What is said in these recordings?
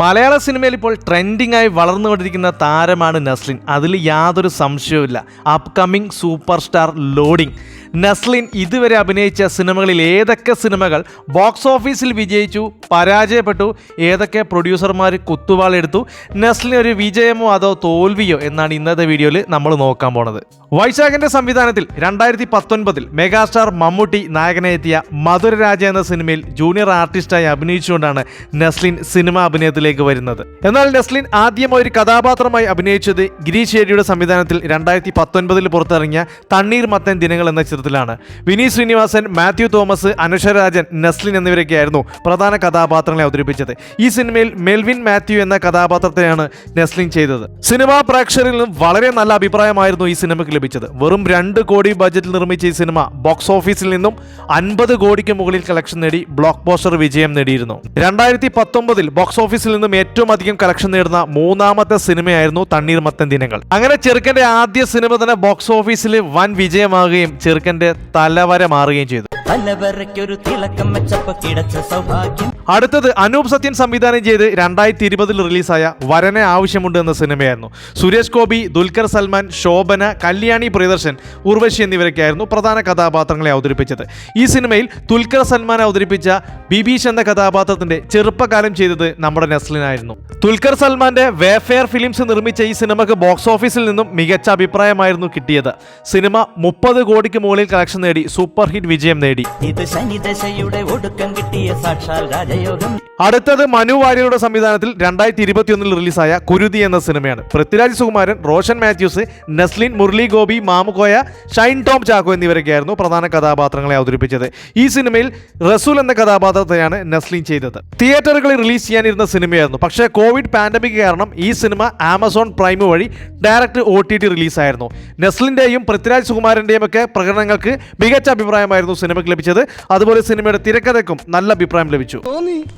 മലയാള സിനിമയിൽ ഇപ്പോൾ ട്രെൻഡിംഗ് ആയി വളർന്നുകൊണ്ടിരിക്കുന്ന താരമാണ് നസ്ലിൻ. അതിൽ യാതൊരു സംശയവുമില്ല. Upcoming super star loading Naslen ഇതുവരെ അഭിനയിച്ച സിനിമകളിൽ ഏതൊക്കെ സിനിമകൾ ബോക്സ് ഓഫീസിൽ വിജയിച്ചു പരാജയപ്പെട്ടു ഏതൊക്കെ പ്രൊഡ്യൂസർമാർ കുത്തുവാളെടുത്തു നസ്ലിൻ ഒരു വിജയമോ അതോ തോൽവിയോ എന്നാണ് ഇന്നത്തെ വീഡിയോയിൽ നമ്മൾ നോക്കാൻ പോണത്. വൈശാഖിന്റെ സംവിധാനത്തിൽ രണ്ടായിരത്തി പത്തൊൻപതിൽ മെഗാസ്റ്റാർ മമ്മൂട്ടി നായകനെത്തിയ മധുരരാജ എന്ന സിനിമയിൽ ജൂനിയർ ആർട്ടിസ്റ്റായി അഭിനയിച്ചുകൊണ്ടാണ് നസ്ലിൻ സിനിമ അഭിനയത്തിലേക്ക് വരുന്നത്. എന്നാൽ നസ്ലിൻ ആദ്യമായി ഒരു കഥാപാത്രമായി അഭിനയിച്ചത് ഗിരീഷ് ഷേഡിയുടെ സംവിധാനത്തിൽ രണ്ടായിരത്തി പത്തൊൻപതിൽ പുറത്തിറങ്ങിയ തണ്ണീർ മത്തൻ ദിനങ്ങൾ എന്ന ചിത്രത്തിലാണ്. വിനീത് ശ്രീനിവാസൻ മാത്യു തോമസ് അനുഷരാജൻ നസ്ലിൻ എന്നിവരൊക്കെയായിരുന്നു പ്രധാന കഥാപാത്രങ്ങളെ അവതരിപ്പിച്ചത്. ഈ സിനിമയിൽ മെൽവിൻ മാത്യു എന്ന കഥാപാത്രത്തെയാണ് നസ്ലിൻ ചെയ്തത്. സിനിമാ പ്രേക്ഷകരിൽ നിന്നും വളരെ നല്ല അഭിപ്രായമായിരുന്നു ഈ സിനിമയ്ക്ക് ലഭിച്ചത്. വെറും രണ്ട് കോടി ബജറ്റിൽ നിർമ്മിച്ച ഈ സിനിമ ബോക്സ് ഓഫീസിൽ നിന്നും അൻപത് കോടിക്ക് മുകളിൽ കളക്ഷൻ നേടി ബ്ലോക്ക് പോസ്റ്റർ വിജയം നേടിയിരുന്നു. രണ്ടായിരത്തി പത്തൊമ്പതിൽ ബോക്സ് ഓഫീസിൽ നിന്നും ഏറ്റവും അധികം കളക്ഷൻ നേടുന്ന മൂന്നാമത്തെ സിനിമയായിരുന്നു തണ്ണീർമത്തൻ ദിനങ്ങൾ. അങ്ങനെ ചെറുക്കന്റെ ആദ്യ സിനിമ തന്നെ ബോക്സ് ഓഫീസിൽ വൻ വിജയമാകുകയും ചെറുക്കന്റെ തലവര മാറുകയും ചെയ്തു. കിടച്ച അടുത്തത് അനൂപ് സത്യൻ സംവിധാനം ചെയ്ത് രണ്ടായിരത്തി ഇരുപതിൽ റിലീസായ വരനെ ആവശ്യമുണ്ട് എന്ന സിനിമയായിരുന്നു. സുരേഷ് ഗോപി ദുൽഖർ സൽമാൻ ശോഭന കല്യാണി പ്രിയദർശൻ ഉർവശി എന്നിവരൊക്കെയായിരുന്നു പ്രധാന കഥാപാത്രങ്ങളെ അവതരിപ്പിച്ചത്. ഈ സിനിമയിൽ ദുൽഖർ സൽമാൻ അവതരിപ്പിച്ച ബിബീഷ് എന്ന കഥാപാത്രത്തിന്റെ ചെറുപ്പകാലം ചെയ്തത് നമ്മുടെ നസ്ലിനായിരുന്നു. ദുൽഖർ സൽമാന്റെ വേഫെയർ ഫിലിംസ് നിർമ്മിച്ച ഈ സിനിമക്ക് ബോക്സ് ഓഫീസിൽ നിന്നും മികച്ച അഭിപ്രായമായിരുന്നു കിട്ടിയത്. സിനിമ മുപ്പത് കോടിക്ക് മുകളിൽ കളക്ഷൻ നേടി സൂപ്പർ ഹിറ്റ് വിജയം നേടി. ഇത് ശനിദശയുടെ ഒടുക്കം കിട്ടിയ സാക്ഷാൽ രാജയോഗം. അടുത്തത് മനു വാര്യരുടെ സംവിധാനത്തിൽ രണ്ടായിരത്തി ഇരുപത്തിയൊന്നിൽ റിലീസായ കുരുതി എന്ന സിനിമയാണ്. പൃഥ്വിരാജ് സുകുമാരൻ റോഷൻ മാത്യൂസ് നസ്ലിൻ മുരളി ഗോപി മാമുക്കോയ ഷൈൻ ടോം ചാക്കോ എന്നിവരൊക്കെയായിരുന്നു പ്രധാന കഥാപാത്രങ്ങളെ അവതരിപ്പിച്ചത്. ഈ സിനിമയിൽ റസൂൽ എന്ന കഥാപാത്രത്തെയാണ് നസ്ലിൻ ചെയ്തത്. തിയേറ്ററുകളിൽ റിലീസ് ചെയ്യാനിരുന്ന സിനിമയായിരുന്നു. പക്ഷേ കോവിഡ് പാൻഡമിക് കാരണം ഈ സിനിമ ആമസോൺ പ്രൈം വഴി ഡയറക്റ്റ് ഒ ടി ടി റിലീസായിരുന്നു. നസ്ലിന്റെയും പൃഥ്വിരാജ് സുകുമാരന്റെയും ഒക്കെ പ്രകടനങ്ങൾക്ക് മികച്ച അഭിപ്രായമായിരുന്നു സിനിമയ്ക്ക് ലഭിച്ചത്. അതുപോലെ സിനിമയുടെ തിരക്കഥയ്ക്കും നല്ല അഭിപ്രായം ലഭിച്ചു.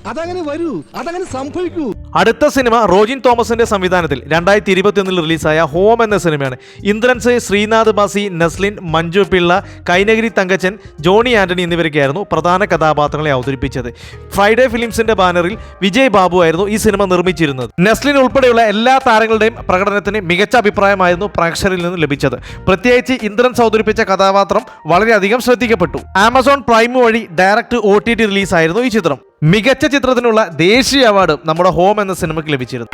അതങ്ങനെ വരൂ. അതങ്ങനെ സംഭവിക്കൂ. അടുത്ത സിനിമ റോജിൻ തോമസിന്റെ സംവിധാനത്തിൽ രണ്ടായിരത്തി ഇരുപത്തിയൊന്നിൽ റിലീസായ ഹോം എന്ന സിനിമയാണ്. ഇന്ദ്രൻസ് ശ്രീനാഥ് ബാസി നസ്ലിൻ മഞ്ജു പിള്ള കൈനഗിരി തങ്കച്ചൻ ജോണി ആന്റണി എന്നിവരൊക്കെയായിരുന്നു പ്രധാന കഥാപാത്രങ്ങളെ അവതരിപ്പിച്ചത്. ഫ്രൈഡേ ഫിലിംസിന്റെ ബാനറിൽ വിജയ് ബാബു ആയിരുന്നു ഈ സിനിമ നിർമ്മിച്ചിരുന്നത്. നസ്ലിൻ ഉൾപ്പെടെയുള്ള എല്ലാ താരങ്ങളുടെയും പ്രകടനത്തിന് മികച്ച അഭിപ്രായമായിരുന്നു പ്രേക്ഷകരിൽ നിന്ന് ലഭിച്ചത്. പ്രത്യേകിച്ച് ഇന്ദ്രൻസ് അവതരിപ്പിച്ച കഥാപാത്രം വളരെയധികം ശ്രദ്ധിക്കപ്പെട്ടു. ആമസോൺ പ്രൈം വഴി ഡയറക്റ്റ് ഒ ടി ടി റിലീസായിരുന്നു ഈ ചിത്രം. മികച്ച ചിത്രത്തിനുള്ള ദേശീയ അവാർഡ് നമ്മുടെ ഹോം എന്ന സിനിമയ്ക്ക് ലഭിച്ചിരുന്നു.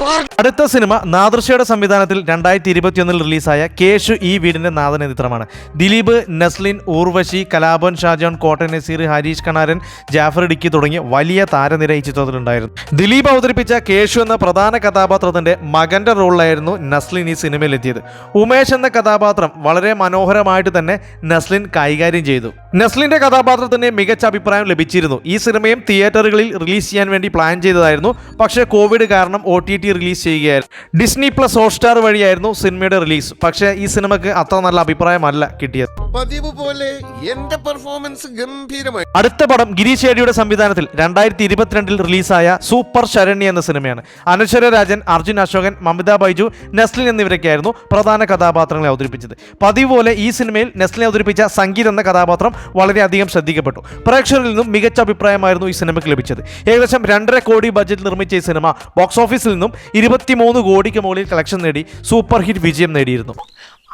അടുത്ത സിനിമ നാദൃശയുടെ സംവിധാനത്തിൽ രണ്ടായിരത്തി ഇരുപത്തിയൊന്നിൽ റിലീസായ കേശു ഈ വീടിന്റെ നാഥൻ ചിത്രമാണ്. ദിലീപ് നസ്ലിൻ ഊർവശി കലാഭൻ ഷാജോൺ കോട്ടൻ നസീർ ഹരീഷ് കണാരൻ ജാഫർ ഇടുക്കി തുടങ്ങിയ വലിയ താരനിര ഈ ചിത്രത്തിലുണ്ടായിരുന്നു. ദിലീപ് അവതരിപ്പിച്ച കേശു എന്ന പ്രധാന കഥാപാത്രത്തിന്റെ മകന്റെ റോളിലായിരുന്നു നസ്ലിൻ ഈ സിനിമയിലെത്തിയത്. ഉമേഷ് എന്ന കഥാപാത്രം വളരെ മനോഹരമായിട്ട് തന്നെ നസ്ലിൻ കൈകാര്യം ചെയ്തു. നസ്ലിന്റെ കഥാപാത്രത്തിന് മികച്ച അഭിപ്രായം ലഭിച്ചിരുന്നു. ഈ സിനിമയും തിയേറ്ററുകളിൽ റിലീസ് ചെയ്യാൻ വേണ്ടി പ്ലാൻ ചെയ്തതായിരുന്നു. പക്ഷേ കോവിഡ് കാരണം ഒ ടി ടി റിലീസ് ചെയ്യുകയായിരുന്നു. ഡിസ്നി പ്ലസ് ഹോട്ട്സ്റ്റാർ വഴിയായിരുന്നു സിനിമയുടെ റിലീസ് പക്ഷേ ഈ സിനിമയ്ക്ക് അത്ര നല്ല അഭിപ്രായമല്ല കിട്ടിയത്. പതിവ് പോലെ എന്റെ പെർഫോമൻസ് ഗംഭീരമായി. അടുത്ത പടം ഗിരീഷ് ഏടിയുടെ സംവിധാനത്തിൽ രണ്ടായിരത്തി ഇരുപത്തിരണ്ടിൽ റിലീസായ സൂപ്പർ ശരണ്യ എന്ന സിനിമയാണ്. അനശ്വര രാജൻ അർജുൻ അശോകൻ മമിത ബൈജു നെസ്ലിൻ എന്നിവരൊക്കെയായിരുന്നു പ്രധാന കഥാപാത്രങ്ങളെ അവതരിപ്പിച്ചത്. പതിവ് പോലെ ഈ സിനിമയിൽ നെസ്ലിനെ അവതരിപ്പിച്ച സംഗീത് എന്ന കഥാപാത്രം വളരെയധികം ശ്രദ്ധിക്കപ്പെട്ടു. പ്രേക്ഷകരിൽ നിന്നും മികച്ച അഭിപ്രായമായിരുന്നു ഈ സിനിമയ്ക്ക് ലഭിച്ചത്. ഏകദേശം രണ്ടര കോടി ബജറ്റ് നിർമ്മിച്ച ഈ സിനിമ ബോക്സ് ഓഫീസിൽ നിന്നും ഇരുപത്തിമൂന്ന് കോടിക്ക് മുകളിൽ കളക്ഷൻ നേടി സൂപ്പർ ഹിറ്റ് വിജയം നേടിയിരുന്നു.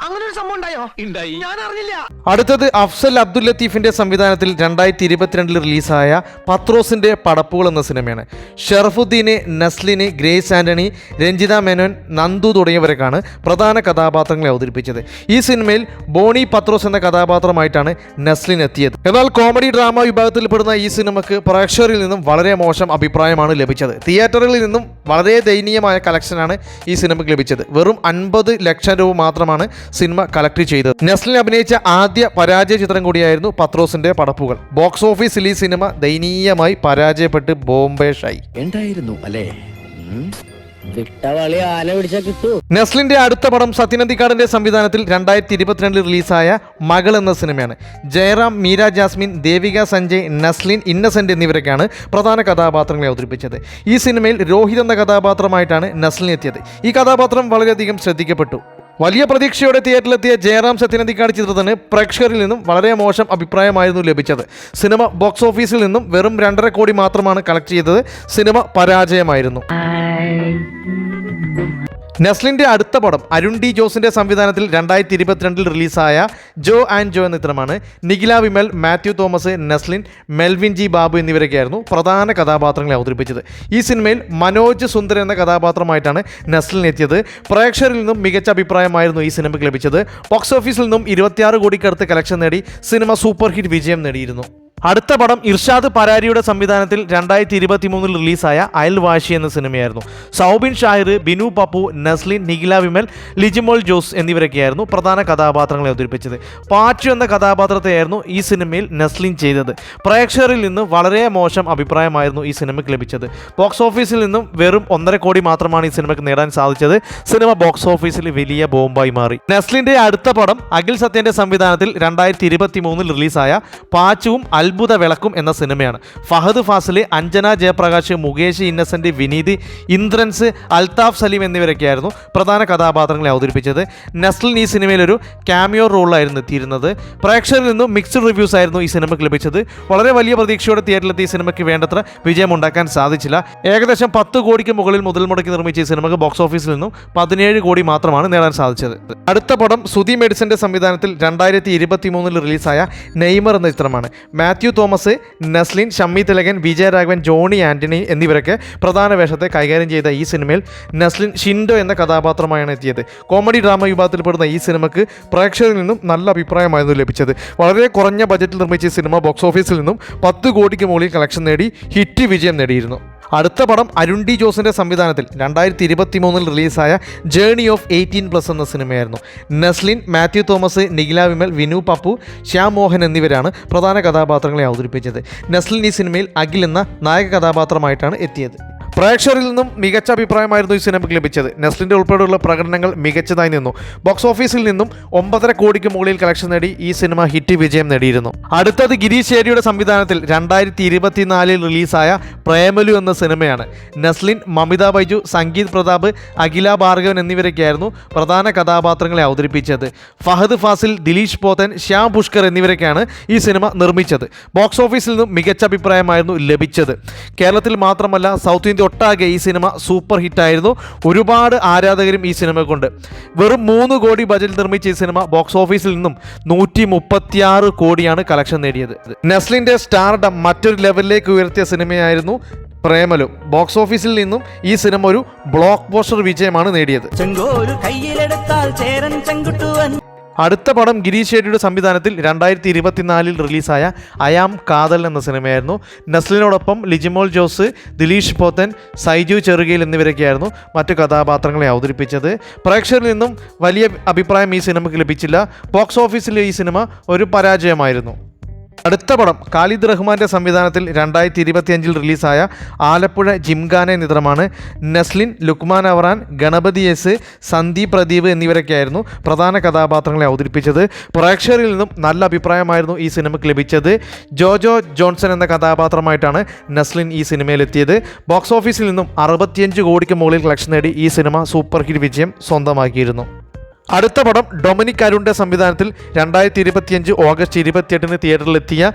അങ്ങനെ ഒരു സംഭവം ഉണ്ടായോ? ഉണ്ടായി. ഞാൻ അറിഞ്ഞില്ല അടുത്തത് അഫ്സൽ അബ്ദുൽ ലത്തീഫിന്റെ സംവിധാനത്തിൽ രണ്ടായിരത്തി ഇരുപത്തിരണ്ടിൽ റിലീസായ പത്രോസിന്റെ പടപ്പുകൾ എന്ന സിനിമയാണ്. ഷറഫുദ്ദീന് നസ്ലിന് ഗ്രേസ് ആന്റണി രഞ്ജിത മേനോൻ നന്ദു തുടങ്ങിയവരൊക്കെയാണ് പ്രധാന കഥാപാത്രങ്ങളെ അവതരിപ്പിച്ചത്. ഈ സിനിമയിൽ ബോണി പത്രോസ് എന്ന കഥാപാത്രമായിട്ടാണ് നസ്ലിൻ എത്തിയത്. എന്നാൽ കോമഡി ഡ്രാമ വിഭാഗത്തിൽപ്പെടുന്ന ഈ സിനിമക്ക് പ്രേക്ഷകരിൽ നിന്നും വളരെ മോശം അഭിപ്രായമാണ് ലഭിച്ചത്. തിയേറ്ററുകളിൽ നിന്നും വളരെ ദയനീയമായ കളക്ഷനാണ് ഈ സിനിമയ്ക്ക് ലഭിച്ചത്. വെറും അൻപത് ലക്ഷം രൂപ മാത്രമാണ് സിനിമ കളക്ട് ചെയ്തത്. നസ്ലിൻ അഭിനയിച്ച ആദ്യ പരാജയ ചിത്രം കൂടിയായിരുന്നു പത്രോസിന്റെ പടപ്പുകൾ. ബോക്സ് ഓഫീസിൽ ഈ സിനിമ ദയനീയമായി പരാജയപ്പെട്ട് ബോംബെ ഷായി ഉണ്ടായിരുന്നു അല്ലേ നെസ്ലിന്റെ അടുത്ത പടം സത്യനന്ദിക്കാടിന്റെ സംവിധാനത്തിൽ രണ്ടായിരത്തി ഇരുപത്തിരണ്ടിൽ റിലീസായ മകൾ എന്ന സിനിമയാണ്. ജയറാം മീര ജാസ്മിൻ ദേവിക സഞ്ജയ് നസ്ലിൻ ഇന്നസെന്റ് എന്നിവരൊക്കെയാണ് പ്രധാന കഥാപാത്രങ്ങളെ അവതരിപ്പിച്ചത്. ഈ സിനിമയിൽ രോഹിത് എന്ന കഥാപാത്രമായിട്ടാണ് നസ്ലിൻ എത്തിയത് ഈ കഥാപാത്രം വളരെയധികം ശ്രദ്ധിക്കപ്പെട്ടു. വലിയ പ്രതീക്ഷയോടെ തിയേറ്ററിലെത്തിയ ജയറാം സത്യനന്ദിക്കാട് ചിത്രത്തിന് പ്രേക്ഷകരിൽ നിന്നും വളരെ മോശം അഭിപ്രായമായിരുന്നു ലഭിച്ചത്. സിനിമ ബോക്സ് ഓഫീസിൽ നിന്നും വെറും രണ്ടര കോടി മാത്രമാണ് കളക്ട് ചെയ്തത്. സിനിമ പരാജയമായിരുന്നു. നെസ്ലിന്റെ അടുത്ത പടം അരുൺ ഡി ജോസിന്റെ സംവിധാനത്തിൽ രണ്ടായിരത്തി ഇരുപത്തിരണ്ടിൽ റിലീസായ ജോ ആൻഡ് ജോ എന്ന ചിത്രമാണ് നിഖില വിമൽ മാത്യു തോമസ് നെസ്ലിൻ മെൽവിൻ ജി ബാബു എന്നിവരൊക്കെയായിരുന്നു പ്രധാന കഥാപാത്രങ്ങളെ അവതരിപ്പിച്ചത്. ഈ സിനിമയിൽ മനോജ് സുന്ദർ എന്ന കഥാപാത്രമായിട്ടാണ് നെസ്ലിൻ എത്തിയത്. പ്രേക്ഷകരിൽ നിന്നും മികച്ച അഭിപ്രായമായിരുന്നു ഈ സിനിമയ്ക്ക് ലഭിച്ചത്. ബോക്സ് ഓഫീസിൽ നിന്നും ഇരുപത്തിയാറ് കോടിക്കടുത്ത് കളക്ഷൻ നേടി. സിനിമ സൂപ്പർ ഹിറ്റ് വിജയം നേടിയിരുന്നു. അടുത്ത പടം ഇർഷാദ് പരാരിയുടെ സംവിധാനത്തിൽ രണ്ടായിരത്തി ഇരുപത്തി മൂന്നിൽ റിലീസായ അയൽവാശി എന്ന സിനിമയായിരുന്നു. സൗബിൻ ഷാഹിർ ബിനു പപ്പു നസ്ലിൻ നിഖില വിമൽ ലിജിമോൾ ജോസ് എന്നിവരൊക്കെയായിരുന്നു പ്രധാന കഥാപാത്രങ്ങളെ അവതരിപ്പിച്ചത്. പാച്ചു എന്ന കഥാപാത്രത്തെയായിരുന്നു ഈ സിനിമയിൽ നസ്ലിൻ ചെയ്തത്. പ്രേക്ഷകരിൽ നിന്ന് വളരെ മോശം അഭിപ്രായമായിരുന്നു ഈ സിനിമയ്ക്ക് ലഭിച്ചത്. ബോക്സ് ഓഫീസിൽ നിന്നും വെറും ഒന്നര കോടി മാത്രമാണ് ഈ സിനിമയ്ക്ക് നേടാൻ സാധിച്ചത്. സിനിമ ബോക്സ് ഓഫീസിൽ വലിയ ബോംബായി മാറി. നസ്ലിന്റെ അടുത്ത പടം അഖിൽ സത്യന്റെ സംവിധാനത്തിൽ രണ്ടായിരത്തി ഇരുപത്തി മൂന്നിൽ റിലീസായ പാച്ചുവും അത്ഭുത വിളക്കും എന്ന സിനിമയാണ്. ഫഹദ് ഫാസിൽ അഞ്ജന ജയപ്രകാശ് മുകേഷ് ഇന്നസെന്റ് വിനീത് ഇന്ദ്രൻസ് അൽതാഫ് സലീം എന്നിവരൊക്കെയായിരുന്നു പ്രധാന കഥാപാത്രങ്ങളെ അവതരിപ്പിച്ചത്. നസ്ലിൻ ഈ സിനിമയിലൊരു ക്യാമിയോ റോളായിരുന്നു എത്തിയിരുന്നത്. പ്രേക്ഷകരിൽ നിന്നും മിക്സ്ഡ് റിവ്യൂസ് ആയിരുന്നു ഈ സിനിമയ്ക്ക് ലഭിച്ചത്. വളരെ വലിയ പ്രതീക്ഷയോടെ തിയേറ്ററിലെത്തി ഈ സിനിമയ്ക്ക് വേണ്ടത്ര വിജയമുണ്ടാക്കാൻ സാധിച്ചില്ല. ഏകദേശം പത്ത് കോടിക്ക് മുകളിൽ മുതൽ മുടക്കി നിർമ്മിച്ച ഈ സിനിമയ്ക്ക് ബോക്സ് ഓഫീസിൽ നിന്നും പതിനേഴ് കോടി മാത്രമാണ് നേടാൻ സാധിച്ചത്. അടുത്ത പടം സുധി മെഡിസിന്റെ സംവിധാനത്തിൽ രണ്ടായിരത്തി ഇരുപത്തി മൂന്നിൽ റിലീസായ നെയ്മർ എന്ന ചിത്രമാണ്. മാത്യു തോമസ് നസ്ലിൻ ഷമ്മി തിലകൻ വിജയരാഘവൻ ജോണി ആന്റണി എന്നിവരൊക്കെ പ്രധാന വേഷത്തെ കൈകാര്യം ചെയ്ത ഈ സിനിമയിൽ നസ്ലിൻ ഷിൻഡോ എന്ന കഥാപാത്രമായാണ് എത്തിയത്. കോമഡി ഡ്രാമ വിഭാഗത്തിൽപ്പെടുന്ന ഈ സിനിമയ്ക്ക് പ്രേക്ഷകരിൽ നിന്നും നല്ല അഭിപ്രായമായിരുന്നു ലഭിച്ചത്. വളരെ കുറഞ്ഞ ബജറ്റിൽ നിർമ്മിച്ച ഈ സിനിമ ബോക്സ് ഓഫീസിൽ നിന്നും പത്ത് കോടിക്ക് മുകളിൽ കളക്ഷൻ നേടി ഹിറ്റ് വിജയം നേടിയിരുന്നു. അടുത്ത പടം അരുൺ ഡി ജോസിന്റെ സംവിധാനത്തിൽ രണ്ടായിരത്തി ഇരുപത്തി മൂന്നിൽ റിലീസായ ജേണി ഓഫ് എയ്റ്റീൻ പ്ലസ് എന്ന സിനിമയായിരുന്നു. നസ്ലിൻ മാത്യു തോമസ് നിഖില വിമൽ വിനു പപ്പു ശ്യാം മോഹൻ എന്നിവരാണ് പ്രധാന കഥാപാത്രങ്ങളെ അവതരിപ്പിച്ചത്. നസ്ലിൻ ഈ സിനിമയിൽ അഖിൽ എന്ന നായക കഥാപാത്രമായിട്ടാണ് എത്തിയത്. പ്രേക്ഷകരിൽ നിന്നും മികച്ച അഭിപ്രായമായിരുന്നു ഈ സിനിമയ്ക്ക് ലഭിച്ചത്. നെസ്ലിന്റെ ഉൾപ്പെടെയുള്ള പ്രകടനങ്ങൾ മികച്ചതായി നിന്നു. ബോക്സ് ഓഫീസിൽ നിന്നും ഒമ്പതര കോടിക്ക് മുകളിൽ കളക്ഷൻ നേടി ഈ സിനിമ ഹിറ്റ് വിജയം നേടിയിരുന്നു. അടുത്തത് ഗിരീഷ് ശേരിയുടെ സംവിധാനത്തിൽ രണ്ടായിരത്തി ഇരുപത്തിനാലിൽ റിലീസായ പ്രേമലു എന്ന സിനിമയാണ്. നസ്ലിൻ മമിത ബൈജു സംഗീത് പ്രതാപ് അഖില ഭാർഗവൻ എന്നിവരൊക്കെയായിരുന്നു പ്രധാന കഥാപാത്രങ്ങളെ അവതരിപ്പിച്ചത്. ഫഹദ് ഫാസിൽ ദിലീഷ് പോത്തൻ ശ്യാം പുഷ്കർ എന്നിവരൊക്കെയാണ് ഈ സിനിമ നിർമ്മിച്ചത്. ബോക്സ് ഓഫീസിൽ നിന്നും മികച്ച അഭിപ്രായമായിരുന്നു ലഭിച്ചത്. കേരളത്തിൽ മാത്രമല്ല സൗത്ത് ഇന്ത്യ ഒട്ടാകെ ഈ സിനിമ സൂപ്പർ ഹിറ്റായിരുന്നു. ഒരുപാട് ആരാധകരും ഈ സിനിമയ്ക്കുണ്ട്. വെറും മൂന്ന് കോടി ബജറ്റ് നിർമ്മിച്ച ഈ സിനിമ ബോക്സ് ഓഫീസിൽ നിന്നും നൂറ്റി മുപ്പത്തിയാറ് കോടിയാണ് കളക്ഷൻ നേടിയത്. നെസ്ലിന്റെ സ്റ്റാർഡം മറ്റൊരു ലെവലിലേക്ക് ഉയർത്തിയ സിനിമയായിരുന്നു പ്രേമലു. ബോക്സ് ഓഫീസിൽ നിന്നും ഈ സിനിമ ഒരു ബ്ലോക്ക് പോസ്റ്റർ വിജയമാണ് നേടിയത്. അടുത്ത പടം ഗിരീഷ് ഷെട്ടിയുടെ സംവിധാനത്തിൽ രണ്ടായിരത്തി ഇരുപത്തിനാലിൽ റിലീസായ അയാം കാതൽ എന്ന സിനിമയായിരുന്നു. നസ്ലിനോടൊപ്പം ലിജിമോൾ ജോസ് ദിലീഷ് പോത്തൻ സൈജു ചെറുകയിൽ എന്നിവരൊക്കെയായിരുന്നു മറ്റു കഥാപാത്രങ്ങളെ അവതരിപ്പിച്ചത്. പ്രേക്ഷകരിൽ നിന്നും വലിയ അഭിപ്രായം ഈ സിനിമയ്ക്ക് ലഭിച്ചില്ല. ബോക്സ് ഓഫീസിലെ ഈ സിനിമ ഒരു പരാജയമായിരുന്നു. അടുത്ത പടം ഖാലിദ് റഹ്മാന്റെ സംവിധാനത്തിൽ രണ്ടായിരത്തി ഇരുപത്തിയഞ്ചിൽ റിലീസായ ആലപ്പുഴ ജിംഖാന നിദ്രമാണ് നസ്ലിൻ ലുക്മാൻ അവറാൻ ഗണപതി എസ് സന്ദീപ് പ്രദീപ് എന്നിവരൊക്കെയായിരുന്നു പ്രധാന കഥാപാത്രങ്ങളെ അവതരിപ്പിച്ചത്. പ്രേക്ഷകരിൽ നിന്നും നല്ല അഭിപ്രായമായിരുന്നു ഈ സിനിമയ്ക്ക് ലഭിച്ചത്. ജോജോ ജോൺസൺ എന്ന കഥാപാത്രമായിട്ടാണ് നസ്ലിൻ ഈ സിനിമയിലെത്തിയത്. ബോക്സ് ഓഫീസിൽ നിന്നും അറുപത്തിയഞ്ച് കോടിക്ക് മുകളിൽ കളക്ഷൻ നേടി ഈ സിനിമ സൂപ്പർ ഹിറ്റ് വിജയം സ്വന്തമാക്കിയിരുന്നു. അടുത്ത പടം ഡൊമിനിക് അരുണിന്റെ സംവിധാനത്തിൽ രണ്ടായിരത്തി ഇരുപത്തിയഞ്ച് ഓഗസ്റ്റ് ഇരുപത്തിയെട്ടിന് തിയേറ്ററിലെത്തിയ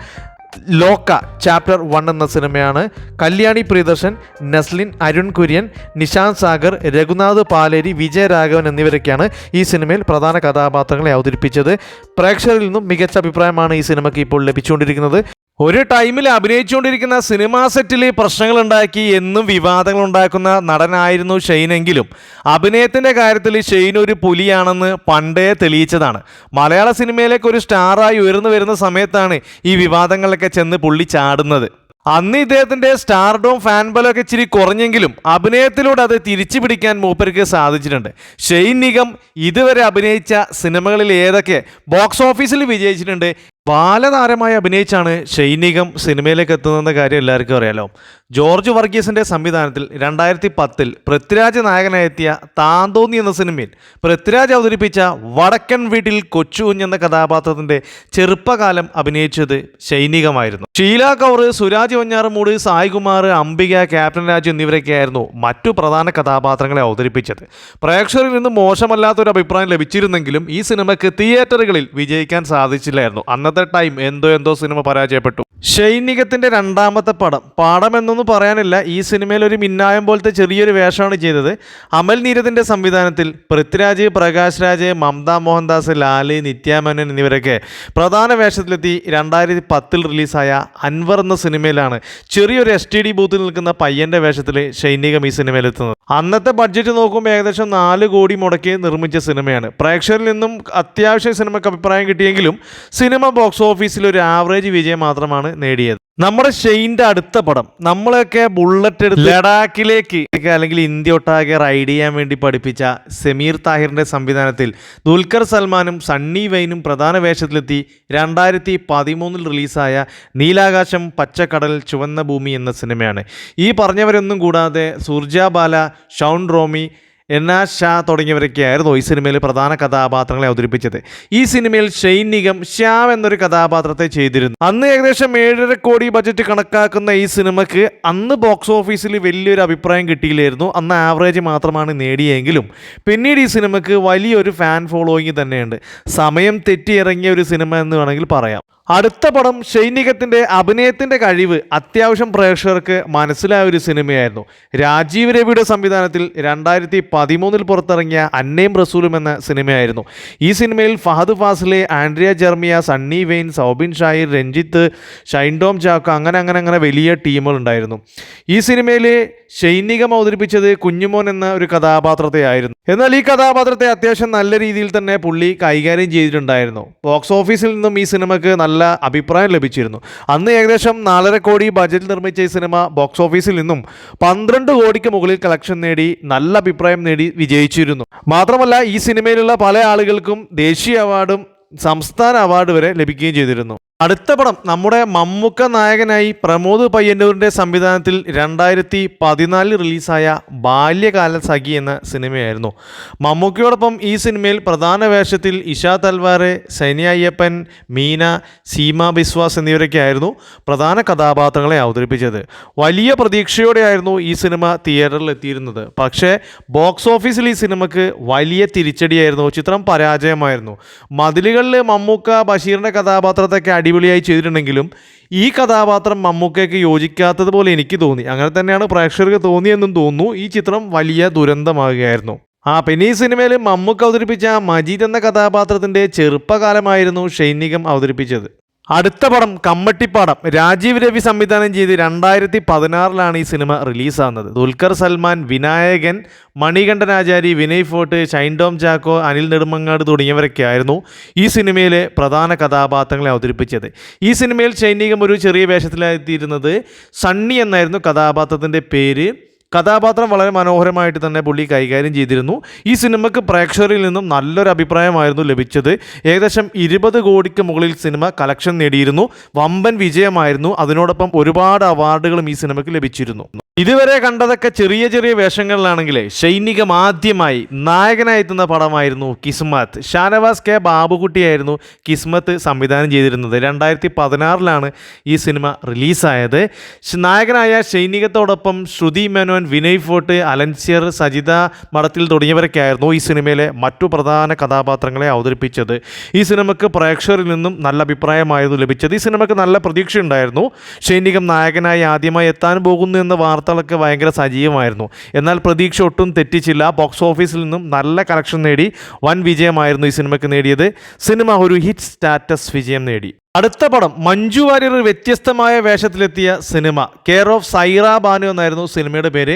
ലോക്ക ചാപ്റ്റർ വൺ എന്ന സിനിമയാണ്. കല്യാണി പ്രിയദർശൻ നസ്ലിൻ അരുൺ കുര്യൻ നിശാന്ത് സാഗർ രഘുനാഥ് പാലേരി വിജയരാഘവൻ എന്നിവരൊക്കെയാണ് ഈ സിനിമയിൽ പ്രധാന കഥാപാത്രങ്ങളെ അവതരിപ്പിച്ചത്. പ്രേക്ഷകരിൽ നിന്നും മികച്ച അഭിപ്രായമാണ് ഈ സിനിമയ്ക്ക് ഇപ്പോൾ ലഭിച്ചുകൊണ്ടിരിക്കുന്നത്. ഒരു ടൈമിൽ അഭിനയിച്ചുകൊണ്ടിരിക്കുന്ന സിനിമാ സെറ്റിൽ പ്രശ്നങ്ങൾ ഉണ്ടാക്കി എന്നും വിവാദങ്ങൾ ഉണ്ടാക്കുന്ന നടനായിരുന്നു ഷെയ്നെങ്കിലും അഭിനയത്തിന്റെ കാര്യത്തിൽ ഷെയ്ൻ ഒരു പുലിയാണെന്ന് പണ്ടേ തെളിയിച്ചതാണ്. മലയാള സിനിമയിലേക്ക് ഒരു സ്റ്റാറായി ഉയർന്നു വരുന്ന സമയത്താണ് ഈ വിവാദങ്ങളൊക്കെ ചെന്ന് പുള്ളി ചാടുന്നത്. അന്ന് ഇദ്ദേഹത്തിന്റെ സ്റ്റാർഡോം ഫാൻ ബലമൊക്കെ ഇച്ചിരി കുറഞ്ഞെങ്കിലും അഭിനയത്തിലൂടെ അത് തിരിച്ചു പിടിക്കാൻ മൂപ്പർക്ക് സാധിച്ചിട്ടുണ്ട്. ഷെയ്ൻ നിഗം ഇതുവരെ അഭിനയിച്ച സിനിമകളിൽ ഏതൊക്കെ? ബോക്സ് ഓഫീസിൽ വിജയിച്ചിട്ടുണ്ട്. ബാലതാരമായി അഭിനയിച്ചാണ് ഷൈനികം സിനിമയിലേക്ക് എത്തുന്നതെന്ന കാര്യം എല്ലാവർക്കും അറിയാലോ. ജോർജ് വർഗീസിന്റെ സംവിധാനത്തിൽ രണ്ടായിരത്തി പത്തിൽ പൃഥ്വിരാജ് നായകനായെത്തിയ താന്തോന്നി എന്ന സിനിമയിൽ പൃഥ്വിരാജ് അവതരിപ്പിച്ച വടക്കൻ വീട്ടിൽ കൊച്ചുകുഞ്ഞ് എന്ന കഥാപാത്രത്തിന്റെ ചെറുപ്പകാലം അഭിനയിച്ചത് ഷൈനികമായിരുന്നു. ഷീല കൗർ സുരാജ് വഞ്ഞാറമൂട് സായികുമാർ അംബിക ക്യാപ്റ്റൻ രാജ് എന്നിവരൊക്കെയായിരുന്നു മറ്റു പ്രധാന കഥാപാത്രങ്ങളെ അവതരിപ്പിച്ചത്. പ്രേക്ഷകരിൽ നിന്ന് മോശമല്ലാത്തൊരു അഭിപ്രായം ലഭിച്ചിരുന്നെങ്കിലും ഈ സിനിമയ്ക്ക് തിയേറ്ററുകളിൽ വിജയിക്കാൻ സാധിച്ചില്ലായിരുന്നു. അന്നത്തെ ടൈം എന്തോ എന്തോ സിനിമ പരാജയപ്പെട്ടു. ഷൈനികത്തിന്റെ രണ്ടാമത്തെ പടം. പാടം എന്നൊന്നും പറയാനില്ല. ഈ സിനിമയിൽ ഒരു മിന്നായം പോലത്തെ ചെറിയൊരു വേഷമാണ് ചെയ്തത്. അമൽ നീരദിന്റെ സംവിധാനത്തിൽ പൃഥ്വിരാജ് പ്രകാശ് രാജ് മമത മോഹൻദാസ് ലാൽ നിത്യാമേനൻ എന്നിവരൊക്കെ പ്രധാന വേഷത്തിലെത്തി രണ്ടായിരത്തി പത്തിൽ റിലീസായ അൻവർ എന്ന സിനിമയിലാണ് ചെറിയൊരു എസ് ടി ഡി ബൂത്തിൽ നിൽക്കുന്ന പയ്യന്റെ വേഷത്തിൽ ഷൈനികം ഈ സിനിമയിലെത്തുന്നത് അന്നത്തെ ബഡ്ജറ്റ് നോക്കുമ്പോൾ ഏകദേശം നാല് കോടി മുടക്കി നിർമ്മിച്ച സിനിമയാണ്. പ്രേക്ഷകരിൽ നിന്നും അത്യാവശ്യം സിനിമയ്ക്ക് അഭിപ്രായം കിട്ടിയെങ്കിലും സിനിമ ബോക്സ് ഓഫീസിൽ ഒരു ആവറേജ് വിജയം മാത്രമാണ് നേടിയത്. നമ്മുടെ ഷെയിന്റെ അടുത്ത പടം നമ്മളൊക്കെ ബുള്ളറ്റ് എടുത്ത് ലഡാക്കിലേക്ക് അല്ലെങ്കിൽ ഇന്ത്യ ഒട്ടാകെ റൈഡ് ചെയ്യാൻ വേണ്ടി പഠിപ്പിച്ച സമീർ താഹിറിന്റെ സംവിധാനത്തിൽ ദുൽഖർ സൽമാനും സണ്ണി വൈനും പ്രധാന വേഷത്തിലെത്തി രണ്ടായിരത്തി പതിമൂന്നിൽ റിലീസായ നീലാകാശം പച്ചക്കടൽ ചുവന്ന ഭൂമി എന്ന സിനിമയാണ്. ഈ പറഞ്ഞവരൊന്നും കൂടാതെ സുർജ ബാല ഷൗൺ റോമി എന്ന ഷാ തുടങ്ങിയവരൊക്കെയായിരുന്നു ഈ സിനിമയിൽ പ്രധാന കഥാപാത്രങ്ങളെ അവതരിപ്പിച്ചത്. ഈ സിനിമയിൽ ഷെയ്ൻ നിഗം ശ്യാം എന്നൊരു കഥാപാത്രത്തെ ചെയ്തിരുന്നു. അന്ന് ഏകദേശം ഏഴര കോടി ബജറ്റ് കണക്കാക്കുന്ന ഈ സിനിമയ്ക്ക് അന്ന് ബോക്സ് ഓഫീസിൽ വലിയൊരു അഭിപ്രായം കിട്ടിയില്ലായിരുന്നു. അന്ന് ആവറേജ് മാത്രമാണ് നേടിയെങ്കിലും പിന്നീട് ഈ സിനിമയ്ക്ക് വലിയൊരു ഫാൻ ഫോളോയിങ് തന്നെയുണ്ട്. സമയം തെറ്റിയിറങ്ങിയ ഒരു സിനിമ എന്ന് വേണമെങ്കിൽ പറയാം. അടുത്ത പടം സൈനികത്തിന്റെ അഭിനയത്തിന്റെ കഴിവ് അത്യാവശ്യം പ്രേക്ഷകർക്ക് മനസ്സിലായ ഒരു സിനിമയായിരുന്നു. രാജീവ് രവിയുടെ സംവിധാനത്തിൽ രണ്ടായിരത്തി പതിമൂന്നിൽ പുറത്തിറങ്ങിയ അന്നയും റസൂലും എന്ന സിനിമയായിരുന്നു. ഈ സിനിമയിൽ ഫഹദ് ഫാസിലെ ആൻഡ്രിയ ജെർമിയ സണ്ണി വെയിൻ സൗബിൻ ഷായിർ രഞ്ജിത്ത് ഷൈൻഡോം ചാക്ക അങ്ങനെ അങ്ങനെ അങ്ങനെ വലിയ ടീമുകളുണ്ടായിരുന്നു ഈ സിനിമയിൽ ഷൈനികം അവതരിപ്പിച്ചത് കുഞ്ഞുമോൻ എന്ന ഒരു കഥാപാത്രത്തെ ആയിരുന്നു. എന്നാൽ ഈ കഥാപാത്രത്തെ അത്യാവശ്യം നല്ല രീതിയിൽ തന്നെ പുള്ളി കൈകാര്യം ചെയ്തിട്ടുണ്ടായിരുന്നു. ബോക്സ് ഓഫീസിൽ നിന്നും ഈ സിനിമയ്ക്ക് നല്ല അഭിപ്രായം ലഭിച്ചിരുന്നു. അന്ന് ഏകദേശം നാലര കോടി ബജറ്റിൽ നിർമ്മിച്ച ഈ സിനിമ ബോക്സ് ഓഫീസിൽ നിന്നും പന്ത്രണ്ട് കോടിക്ക് മുകളിൽ കളക്ഷൻ നേടി നല്ല അഭിപ്രായം നേടി വിജയിച്ചിരുന്നു. മാത്രമല്ല ഈ സിനിമയിലുള്ള പല ആളുകൾക്കും ദേശീയ അവാർഡും സംസ്ഥാന അവാർഡ് വരെ ലഭിക്കുകയും ചെയ്തിരുന്നു. അടുത്ത പടം നമ്മുടെ മമ്മൂക്ക നായകനായി പ്രമോദ് പയ്യന്നൂരിന്റെ സംവിധാനത്തിൽ രണ്ടായിരത്തി പതിനാലിൽ റിലീസായ ബാല്യകാല സഖി എന്ന സിനിമയായിരുന്നു. മമ്മൂക്കയോടൊപ്പം ഈ സിനിമയിൽ പ്രധാന വേഷത്തിൽ ഇഷാ തൽവാറെ സൈനിയ അയ്യപ്പൻ മീന സീമ ബിസ്വാസ് എന്നിവരൊക്കെയായിരുന്നു പ്രധാന കഥാപാത്രങ്ങളെ അവതരിപ്പിച്ചത്. വലിയ പ്രതീക്ഷയോടെയായിരുന്നു ഈ സിനിമ തിയേറ്ററിൽ എത്തിയിരുന്നത്. പക്ഷേ ബോക്സ് ഓഫീസിൽ ഈ സിനിമയ്ക്ക് വലിയ തിരിച്ചടിയായിരുന്നു. ചിത്രം പരാജയമായിരുന്നു. മതിലുകളിൽ മമ്മൂക്ക ബഷീറിന്റെ കഥാപാത്രത്തൊക്കെ അടിപൊളിയായി ചെയ്തിട്ടുണ്ടെങ്കിലും ഈ കഥാപാത്രം മമ്മൂക്കയ്ക്ക് യോജിക്കാത്തതുപോലെ എനിക്ക് തോന്നി. അങ്ങനെ തന്നെയാണ് പ്രേക്ഷകർക്ക് തോന്നിയെന്നും തോന്നുന്നു. ഈ ചിത്രം വലിയ ദുരന്തമാകുകയായിരുന്നു. ആ പിന്നെ ഈ സിനിമയിൽ മമ്മൂക്ക അവതരിപ്പിച്ച മജീദ് എന്ന കഥാപാത്രത്തിന്റെ ചെറുപ്പകാലമായിരുന്നു ഷൈനികം അവതരിപ്പിച്ചത്. അടുത്ത പടം കമ്മട്ടിപ്പാടം. രാജീവ് രവി സംവിധാനം ചെയ്ത് രണ്ടായിരത്തി പതിനാറിലാണ് ഈ സിനിമ റിലീസാകുന്നത്. ദുൽഖർ സൽമാൻ വിനായകൻ മണികണ്ഠനാചാരി വിനയ് ഫോർട്ട് ഷൈൻഡോം ചാക്കോ അനിൽ നെടുമങ്ങാട് തുടങ്ങിയവരൊക്കെ ആയിരുന്നു ഈ സിനിമയിലെ പ്രധാന കഥാപാത്രങ്ങളെ അവതരിപ്പിച്ചത്. ഈ സിനിമയിൽ സൈനികം ഒരു ചെറിയ വേഷത്തിലെത്തിയിരുന്നത് സണ്ണി എന്നായിരുന്നു കഥാപാത്രത്തിന്റെ പേര്. കഥാപാത്രം വളരെ മനോഹരമായിട്ട് തന്നെ പുള്ളി കൈകാര്യം ചെയ്തിരുന്നു. ഈ സിനിമയ്ക്ക് പ്രേക്ഷകരിൽ നിന്നും നല്ലൊരു അഭിപ്രായമായിരുന്നു ലഭിച്ചത്. ഏകദേശം ഇരുപത് കോടിക്ക് മുകളിൽ സിനിമ കളക്ഷൻ നേടിയിരുന്നു. വമ്പൻ വിജയമായിരുന്നു. അതിനോടൊപ്പം ഒരുപാട് അവാർഡുകളും ഈ സിനിമയ്ക്ക് ലഭിച്ചിരുന്നു. ഇതുവരെ കണ്ടതൊക്കെ ചെറിയ ചെറിയ വേഷങ്ങളിലാണെങ്കിലേ സൈനികം ആദ്യമായി നായകനായി എത്തുന്ന പടമായിരുന്നു കിസ്മത്ത്. ഷാനവാസ് കെ. ബാബുകുട്ടിയായിരുന്നു കിസ്മത്ത് സംവിധാനം ചെയ്തിരുന്നത്. രണ്ടായിരത്തി പതിനാറിലാണ് ഈ സിനിമ റിലീസായത്. നായകനായ സൈനികത്തോടൊപ്പം ശ്രുതി മേനോൻ വിനയ് ഫോർട്ട് അലൻസിയർ സജിത മഠത്തിൽ തുടങ്ങിയവരൊക്കെയായിരുന്നു ഈ സിനിമയിലെ മറ്റു പ്രധാന കഥാപാത്രങ്ങളെ അവതരിപ്പിച്ചത്. ഈ സിനിമക്ക് പ്രേക്ഷകരിൽ നിന്നും നല്ല അഭിപ്രായമായിരുന്നു ലഭിച്ചത്. ഈ സിനിമയ്ക്ക് നല്ല പ്രതീക്ഷയുണ്ടായിരുന്നു. സൈനികം നായകനായി ആദ്യമായി എത്താൻ പോകുന്നു എന്ന വാർത്തകളൊക്കെ ഭയങ്കര സജീവമായിരുന്നു. എന്നാൽ പ്രതീക്ഷ ഒട്ടും തെറ്റിച്ചില്ല. ബോക്സ് ഓഫീസിൽ നിന്നും നല്ല കളക്ഷൻ നേടി വൻ വിജയമായിരുന്നു ഈ സിനിമയ്ക്ക് നേടിയത്. സിനിമ ഒരു ഹിറ്റ് സ്റ്റാറ്റസ് വിജയം നേടി. അടുത്ത പടം മഞ്ജു വാര്യർ വ്യത്യസ്തമായ വേഷത്തിലെത്തിയ സിനിമ. കെയർ ഓഫ് സൈറ ബാനു എന്നായിരുന്നു സിനിമയുടെ പേര്.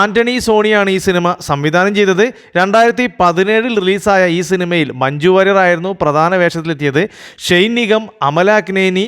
ആന്റണി സോണിയാണ് ഈ സിനിമ സംവിധാനം ചെയ്തത്. രണ്ടായിരത്തി പതിനേഴിൽ റിലീസായ ഈ സിനിമയിൽ മഞ്ജു വാര്യർ ആയിരുന്നു പ്രധാന വേഷത്തിലെത്തിയത്. ഷെയ്ൻ നിഗം അമല അഗ്നേനി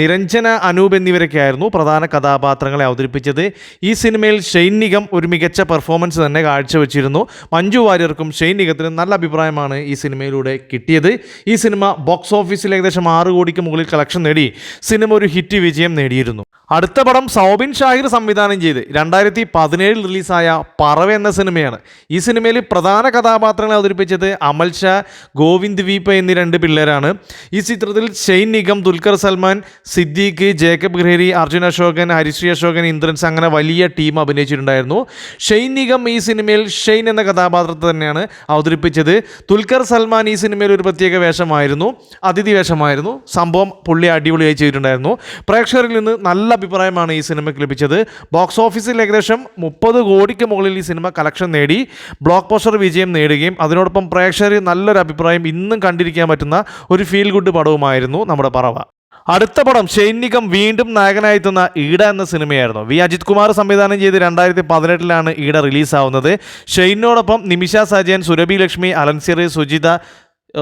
നിരഞ്ജന അനൂപ് എന്നിവരൊക്കെ ആയിരുന്നു പ്രധാന കഥാപാത്രങ്ങളെ അവതരിപ്പിച്ചത്. ഈ സിനിമയിൽ ഷെയ്ൻ നിഗം ഒരു മികച്ച പെർഫോമൻസ് തന്നെ കാഴ്ചവെച്ചിരുന്നു. മഞ്ജു വാര്യർക്കും ഷെയ്ൻ നിഗത്തിനും നല്ല അഭിപ്രായമാണ് ഈ സിനിമയിലൂടെ കിട്ടിയത്. ഈ സിനിമ ബോക്സ് ഓഫീസിൽ ഏകദേശം ആറ് കോടിക്ക് മുകളിൽ കളക്ഷൻ നേടി. സിനിമ ഒരു ഹിറ്റ് വിജയം നേടിയിരുന്നു. അടുത്ത പടം സൗബിൻ ഷാഹിർ സംവിധാനം ചെയ്ത് രണ്ടായിരത്തി പതിനേഴിൽ റിലീസായ പറവ എന്ന സിനിമയാണ്. ഈ സിനിമയിൽ പ്രധാന കഥാപാത്രങ്ങളെ അവതരിപ്പിച്ചത് അമൽ ഷാ ഗോവിന്ദ് വീപ്പ എന്നീ രണ്ട് പിള്ളേരാണ്. ഈ ചിത്രത്തിൽ ഷെയ്ൻ നിഗം ദുൽഖർ സൽമാൻ സിദ്ദീഖ് ജേക്കബ് ഗ്രഹരി അർജുൻ അശോകൻ ഹരിശ്രീ അശോകൻ ഇന്ദ്രൻസ് അങ്ങനെ വലിയ ടീം അഭിനയിച്ചിട്ടുണ്ടായിരുന്നു. ഷെയ്ൻ നിഗം ഈ സിനിമയിൽ ഷെയ്ൻ എന്ന കഥാപാത്രത്തെ തന്നെയാണ് അവതരിപ്പിച്ചത്. ദുൽഖർ സൽമാൻ ഈ സിനിമയിൽ ഒരു പ്രത്യേക വേഷമായിരുന്നു അതിഥി വേഷമായിരുന്നു. സംഭവം പുള്ളി അടിപൊളിയായി ചെയ്തിട്ടുണ്ടായിരുന്നു. പ്രേക്ഷകരിൽ നിന്ന് നല്ല അഭിപ്രായമാണ് ഈ സിനിമയ്ക്ക് ലഭിച്ചത്. ബോക്സ് ഓഫീസിൽ ഏകദേശം മുപ്പത് കോടിക്ക് മുകളിൽ ഈ സിനിമ കളക്ഷൻ നേടി. ബ്ലോക്ക് പോസ്റ്റർ വിജയം നേടുകയും അതിനോടൊപ്പം പ്രേക്ഷകർ നല്ലൊരു അഭിപ്രായം ഇന്നും കണ്ടിരിക്കാൻ പറ്റുന്ന ഒരു ഫീൽ ഗുഡ് പടവുമായിരുന്നു നമ്മുടെ പറവ. അടുത്ത പടം ഷൈനികം വീണ്ടും നായകനായെത്തുന്ന ഈട എന്ന സിനിമയായിരുന്നു. വി അജിത് കുമാർ സംവിധാനം ചെയ്ത് രണ്ടായിരത്തി പതിനെട്ടിലാണ് ഈട റിലീസാവുന്നത് ഷെയ്നോടൊപ്പം നിമിഷ സജയൻ സുരഭി ലക്ഷ്മി അലൻസിറി സുജിത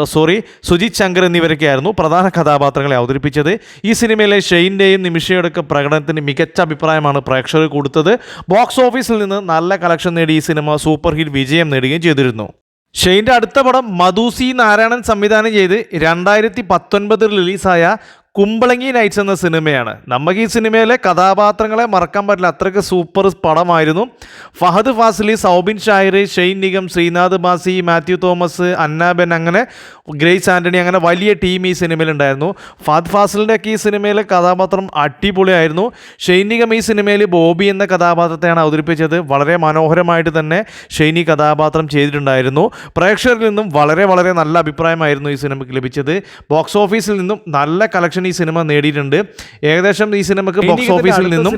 സോറി സുജിത് ശങ്കർ എന്നിവരൊക്കെയായിരുന്നു പ്രധാന കഥാപാത്രങ്ങളെ അവതരിപ്പിച്ചത്. ഈ സിനിമയിലെ ഷെയിന്റെയും നിമിഷയുടെയൊക്കെ പ്രകടനത്തിന് മികച്ച അഭിപ്രായമാണ് പ്രേക്ഷകർ കൊടുത്തത്. ബോക്സ് ഓഫീസിൽ നിന്ന് നല്ല കളക്ഷൻ നേടി ഈ സിനിമ സൂപ്പർ ഹിറ്റ് വിജയം നേടുകയും ചെയ്തിരുന്നു. ഷെയിന്റെ അടുത്ത പടം മധുസി നാരായണൻ സംവിധാനം ചെയ്ത് രണ്ടായിരത്തി പത്തൊൻപതിൽ റിലീസായ കുമ്പളങ്ങി നൈറ്റ്സ് എന്ന സിനിമയാണ്. നമുക്ക് ഈ സിനിമയിലെ കഥാപാത്രങ്ങളെ മറക്കാൻ പറ്റില്ല. അത്രയ്ക്ക് സൂപ്പർ പടമായിരുന്നു. ഫഹദ് ഫാസിലി സൗബിൻ ഷായർ ഷെയ്ൻ നിഗം ശ്രീനാഥ് ബാസി മാത്യു തോമസ് അന്നാബെൻ അങ്ങനെ ഗ്രേസ് ആന്റണി അങ്ങനെ വലിയ ടീം ഈ സിനിമയിലുണ്ടായിരുന്നു ഫഹദ് ഫാസിലിന്റെ ഒക്കെ ഈ സിനിമയിലെ കഥാപാത്രം അടിപൊളിയായിരുന്നു. ഷെയ്ൻ നിഗം ഈ സിനിമയിൽ ബോബി എന്ന കഥാപാത്രത്തെയാണ് അവതരിപ്പിച്ചത്. വളരെ മനോഹരമായിട്ട് തന്നെ ഷെയ്നി കഥാപാത്രം ചെയ്തിട്ടുണ്ടായിരുന്നു. പ്രേക്ഷകരിൽ നിന്നും വളരെ വളരെ നല്ല അഭിപ്രായമായിരുന്നു ഈ സിനിമയ്ക്ക് ലഭിച്ചത്. ബോക്സ് ഓഫീസിൽ നിന്നും നല്ല കളക്ഷൻ ഈ സിനിമ നേടിയിട്ടുണ്ട്. ഏകദേശം ഈ സിനിമക്ക് ബോക്സ് ഓഫീസിൽ നിന്നും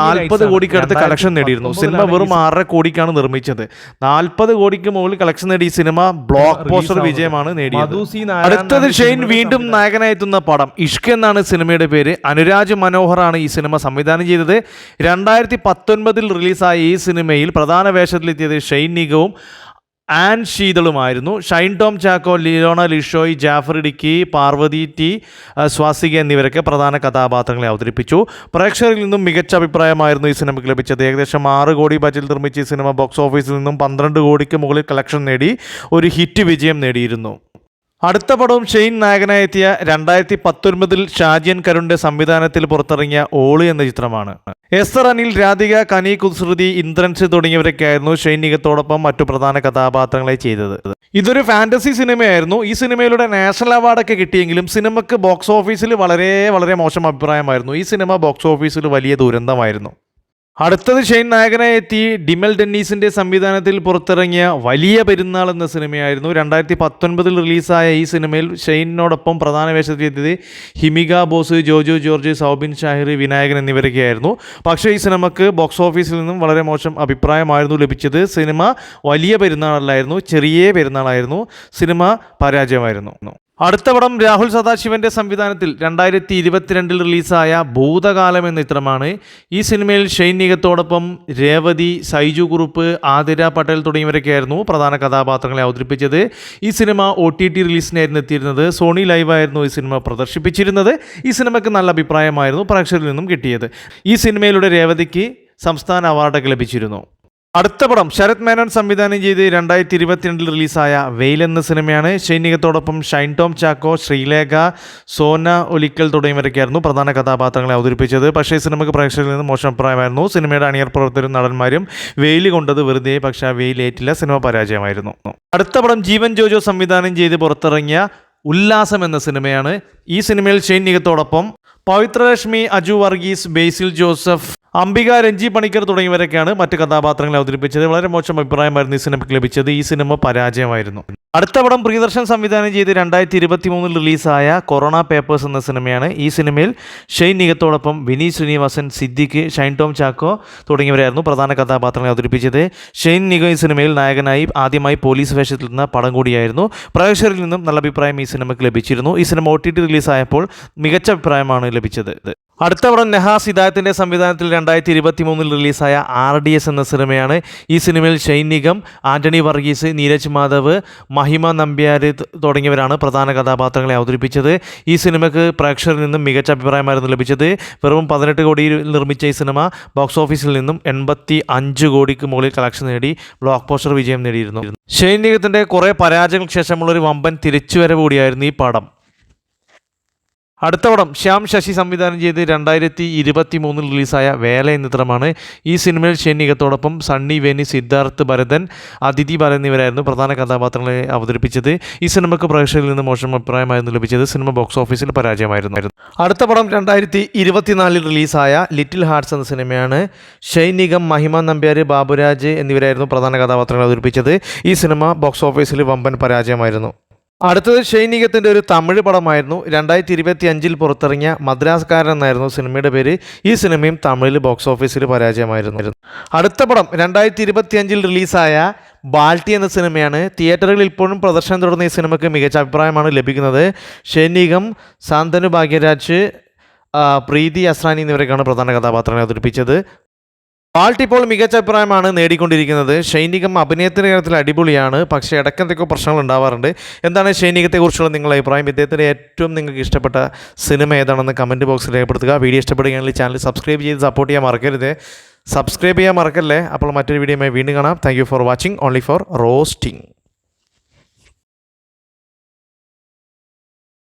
നാൽപ്പത് കോടിക്കടുത്ത് കളക്ഷൻ നേടിയിരുന്നു. സിനിമ വെറും ആറര കോടിക്കാണ് നിർമ്മിച്ചത്. നാൽപ്പത് കോടിക്ക് മുകളിൽ കളക്ഷൻ നേടി ഈ സിനിമ ബ്ലോക്ക് പോസ്റ്റർ വിജയമാണ് നേടിയത്. അടുത്തത് ഷെയ്ൻ വീണ്ടും നായകനായെത്തുന്ന പടം. ഇഷ്ക് എന്നാണ് സിനിമയുടെ പേര്. അനുരാജ് മനോഹറാണ് ഈ സിനിമ സംവിധാനം ചെയ്തത്. രണ്ടായിരത്തി പത്തൊൻപതിൽ റിലീസായ ഈ സിനിമയിൽ പ്രധാന വേഷത്തിലെത്തിയത് ഷെയ്ൻ നിഗവും ആൻ ശീതളുമായിരുന്നു. ഷൈൻ ടോം ചാക്കോ ലിയോണ ലിഷോയ് ജാഫർ ഇടുക്കി പാർവതി ടി സ്വാസിക എന്നിവരൊക്കെ പ്രധാന കഥാപാത്രങ്ങളെ അവതരിപ്പിച്ചു. പ്രേക്ഷകരിൽ നിന്നും മികച്ച അഭിപ്രായമായിരുന്നു ഈ സിനിമയ്ക്ക് ലഭിച്ചത്. ഏകദേശം ആറ് കോടി ബജറ്റിൽ നിർമ്മിച്ച ഈ സിനിമ ബോക്സ് ഓഫീസിൽ നിന്നും പന്ത്രണ്ട് കോടിക്ക് മുകളിൽ കളക്ഷൻ നേടി ഒരു ഹിറ്റ് വിജയം നേടിയിരുന്നു. അടുത്ത പടവും ഷെയ്ൻ നായകനായെത്തിയ രണ്ടായിരത്തി പത്തൊൻപതിൽ ഷാജിയൻ കരുണിന്റെ സംവിധാനത്തിൽ പുറത്തിറങ്ങിയ ഓളി എന്ന ചിത്രമാണ്. എസ്തർ അനിൽ രാധിക കനി കുസൃതി ഇന്ദ്രൻസ് തുടങ്ങിയവരൊക്കെയായിരുന്നു ഷെയ്ൻ നിഗത്തോടൊപ്പം മറ്റു പ്രധാന കഥാപാത്രങ്ങളെ ചെയ്തത്. ഇതൊരു ഫാന്റസി സിനിമയായിരുന്നു. ഈ സിനിമയിലൂടെ നാഷണൽ അവാർഡൊക്കെ കിട്ടിയെങ്കിലും സിനിമക്ക് ബോക്സ് ഓഫീസിൽ വളരെ വളരെ മോശം അഭിപ്രായമായിരുന്നു. ഈ സിനിമ ബോക്സ് ഓഫീസിൽ വലിയ ദുരന്തമായിരുന്നു. അടുത്തത് ഷെയ്ൻ നായകനായി എത്തി ഡിമൽ ഡെന്നീസിന്റെ സംവിധാനത്തിൽ പുറത്തിറങ്ങിയ വലിയ പെരുന്നാൾ എന്ന സിനിമയായിരുന്നു. രണ്ടായിരത്തി പത്തൊൻപതിൽ റിലീസായ ഈ സിനിമയിൽ ഷെയ്നോടൊപ്പം പ്രധാന വേഷത്തിലെത്തിയത് ഹിമിക ബോസ് ജോജോ ജോർജ് സൗബിൻ ഷാഹിർ വിനായകൻ എന്നിവരൊക്കെയായിരുന്നു. പക്ഷേ ഈ സിനിമക്ക് ബോക്സ് ഓഫീസിൽ നിന്നും വളരെ മോശം അഭിപ്രായമായിരുന്നു ലഭിച്ചത്. സിനിമ വലിയ പെരുന്നാളല്ലായിരുന്നു ചെറിയ പെരുന്നാളായിരുന്നു. സിനിമ പരാജയമായിരുന്നു. അടുത്ത പടം രാഹുൽ സദാശിവന്റെ സംവിധാനത്തിൽ രണ്ടായിരത്തി ഇരുപത്തിരണ്ടിൽ റിലീസായ ഭൂതകാലം എന്ന ചിത്രമാണ്. ഈ സിനിമയിൽ ഷെയ്ൻ നിഗത്തോടൊപ്പം രേവതി സൈജു കുറുപ്പ് ആതിര പട്ടേൽ തുടങ്ങിയവരൊക്കെയായിരുന്നു പ്രധാന കഥാപാത്രങ്ങളെ അവതരിപ്പിച്ചത്. ഈ സിനിമ ഒ ടി ടി റിലീസിനായിരുന്നു എത്തിയിരുന്നത്. സോണി ലൈവായിരുന്നു ഈ സിനിമ പ്രദർശിപ്പിച്ചിരുന്നത്. ഈ സിനിമയ്ക്ക് നല്ല അഭിപ്രായമായിരുന്നു പ്രേക്ഷകരിൽ നിന്നും കിട്ടിയത്. ഈ സിനിമയിലൂടെ രേവതിക്ക് സംസ്ഥാന അവാർഡൊക്കെ ലഭിച്ചിരുന്നു. അടുത്ത പടം ശരത് മേനോൻ സംവിധാനം ചെയ്ത് രണ്ടായിരത്തി ഇരുപത്തിരണ്ടിൽ റിലീസായ വെയിൽ എന്ന സിനിമയാണ്. ഷൈനികത്തോടൊപ്പം ഷൈൻ ടോം ചാക്കോ ശ്രീലേഖ സോന ഒലിക്കൽ തുടങ്ങിയവരൊക്കെയായിരുന്നു പ്രധാന കഥാപാത്രങ്ങളെ അവതരിപ്പിച്ചത്. പക്ഷേ സിനിമയ്ക്ക് പ്രേക്ഷകരിൽ നിന്ന് മോശം അഭിപ്രായമായിരുന്നു. സിനിമയുടെ അണിയർ പ്രവർത്തകരും നടന്മാരും വെയിൽ കൊണ്ടത് വെറുതെ പക്ഷേ ആ വെയിൽ ഏറ്റില്ല സിനിമ പരാജയമായിരുന്നു. അടുത്ത പടം ജീവൻ ജോജോ സംവിധാനം ചെയ്ത് പുറത്തിറങ്ങിയ ഉല്ലാസം എന്ന സിനിമയാണ് ഈ സിനിമയിൽ ഷെയ്ൻ നിഗത്തോടൊപ്പം പവിത്രലക്ഷ്മി അജു വർഗീസ് ബേസിൽ ജോസഫ് അംബിക രഞ്ജി പണിക്കർ തുടങ്ങിയവരൊക്കെയാണ് മറ്റ് കഥാപാത്രങ്ങളെ അവതരിപ്പിച്ചത്. വളരെ മോശം അഭിപ്രായമായിരുന്നു ഈ സിനിമയ്ക്ക് ലഭിച്ചത്. ഈ സിനിമ പരാജയമായിരുന്നു. അടുത്ത പടം പ്രിയദർശൻ സംവിധാനം ചെയ്ത് രണ്ടായിരത്തി ഇരുപത്തി മൂന്നിൽ റിലീസായ കൊറോണ പേപ്പേഴ്സ് എന്ന സിനിമയാണ് ഈ സിനിമയിൽ ഷെയ്ൻ നിഗത്തോടൊപ്പം വിനീത് ശ്രീനിവാസൻ സിദ്ദിഖ് ഷൈൻ ടോം ചാക്കോ തുടങ്ങിയവരായിരുന്നു പ്രധാന കഥാപാത്രങ്ങളെ അവതരിപ്പിച്ചത്. ഷെയ്ൻ നിഗോ ഈ സിനിമയിൽ നായകനായി ആദ്യമായി പോലീസ് വേഷത്തിൽ നിന്ന് പടം കൂടിയായിരുന്നു. പ്രേക്ഷകരിൽ നിന്നും നല്ല അഭിപ്രായം ഈ സിനിമയ്ക്ക് ലഭിച്ചിരുന്നു. ഈ സിനിമ ഒ ടി ടി റിലീസായപ്പോൾ മികച്ച അഭിപ്രായമാണ് ലഭിച്ചത് അടുത്ത പടം നെഹാസ് ഹിദായത്തിന്റെ സംവിധാനത്തിൽ രണ്ടായിരത്തി ഇരുപത്തി മൂന്നിൽ റിലീസായ ആർ ഡി എസ് എന്ന സിനിമയാണ്. ഈ സിനിമയിൽ ഷെയ്ൻ നിഗം ആന്റണി വർഗീസ് നീരജ് മാധവ് മഹിമ നമ്പ്യാർ തുടങ്ങിയവരാണ് പ്രധാന കഥാപാത്രങ്ങളെ അവതരിപ്പിച്ചത്. ഈ സിനിമയ്ക്ക് പ്രേക്ഷകരിൽ നിന്നും മികച്ച അഭിപ്രായമായിരുന്നു ലഭിച്ചത്. വെറും പതിനെട്ട് കോടിയിൽ നിർമ്മിച്ച ഈ സിനിമ ബോക്സ് ഓഫീസിൽ നിന്നും എൺപത്തി അഞ്ച് കോടിക്ക് മുകളിൽ കളക്ഷൻ നേടി ബ്ലോക്ക് പോസ്റ്റർ വിജയം നേടിയിരുന്നു. ഷെയ്ൻ നിഗത്തിന്റെ കുറേ പരാജയങ്ങൾക്ക് ശേഷമുള്ള ഒരു വമ്പൻ തിരിച്ചുവരവ് കൂടിയായിരുന്നു ഈ പടം. അടുത്ത പടം ശ്യാം ശശി സംവിധാനം ചെയ്ത് രണ്ടായിരത്തി ഇരുപത്തി മൂന്നിൽ റിലീസായ വേല എന്ന ചിത്രമാണ് ഈ സിനിമയിൽ ഷെന്നികത്തോടൊപ്പം സണ്ണി വേനി സിദ്ധാർത്ഥ് ഭരതൻ അതിഥി ബാലൻ എന്നിവരായിരുന്നു പ്രധാന കഥാപാത്രങ്ങളെ അവതരിപ്പിച്ചത്. ഈ സിനിമയ്ക്ക് പ്രേക്ഷകരിൽ നിന്ന് മോശം അഭിപ്രായമായിരുന്നു ലഭിച്ചത്. സിനിമ ബോക്സ് ഓഫീസിൽ പരാജയമായിരുന്നു. അടുത്ത പടം രണ്ടായിരത്തി ഇരുപത്തിനാലിൽ റിലീസായ ലിറ്റിൽ ഹാർട്സ് എന്ന സിനിമയാണ്. ഷൈനികം മഹിമ നമ്പ്യാർ ബാബുരാജ് എന്നിവരായിരുന്നു പ്രധാന കഥാപാത്രങ്ങളെ അവതരിപ്പിച്ചത്. ഈ സിനിമ ബോക്സ് ഓഫീസിൽ വമ്പൻ പരാജയമായിരുന്നു. അടുത്തത് ഷൈനികത്തിന്റെ ഒരു തമിഴ് പടമായിരുന്നു. രണ്ടായിരത്തി ഇരുപത്തി അഞ്ചിൽ പുറത്തിറങ്ങിയ മദ്രാസ്കാരൻ എന്നായിരുന്നു സിനിമയുടെ പേര്. ഈ സിനിമയും തമിഴിൽ ബോക്സ് ഓഫീസിൽ പരാജയമായിരുന്നു. അടുത്ത പടം രണ്ടായിരത്തി ഇരുപത്തി അഞ്ചിൽ റിലീസായ ബാൽട്ടി എന്ന സിനിമയാണ്. തിയേറ്ററുകളിൽ ഇപ്പോഴും പ്രദർശനം തുടർന്ന ഈ സിനിമയ്ക്ക് മികച്ച അഭിപ്രായമാണ് ലഭിക്കുന്നത്. ഷൈനികം സാന്തനു ഭാഗ്യരാജ് പ്രീതി അസ്രാനി എന്നിവരൊക്കെയാണ് പ്രധാന കഥാപാത്രങ്ങളെ അവതരിപ്പിച്ചത്. ബാൾട്ട് ഇപ്പോൾ മികച്ച അഭിപ്രായമാണ് നേടിക്കൊണ്ടിരിക്കുന്നത്. ഷൈനികം അഭിനയത്തിന്റെ കാര്യത്തിൽ അടിപൊളിയാണ്. പക്ഷേ ഇടയ്ക്കെന്തൊക്കെ പ്രശ്നങ്ങൾ ഉണ്ടാവാറുണ്ട്. എന്താണ് ഷൈനികത്തെക്കുറിച്ചുള്ള നിങ്ങളുടെ അഭിപ്രായം? ഇദ്ദേഹത്തിന്റെ ഏറ്റവും നിങ്ങൾക്ക് ഇഷ്ടപ്പെട്ട സിനിമ ഏതാണെന്ന് കമന്റ് ബോക്സിൽ രേഖപ്പെടുത്തുക. വീഡിയോ ഇഷ്ടപ്പെടുകയാണെങ്കിൽ ചാനൽ സബ്സ്ക്രൈബ് ചെയ്ത് സപ്പോർട്ട് ചെയ്യാൻ മറക്കരുത്. സബ്സ്ക്രൈബ് ചെയ്യാൻ മറക്കല്ലേ? അപ്പോൾ മറ്റൊരു വീഡിയോയുമായി വീണ്ടും കാണാം. Thank for watching only for roasting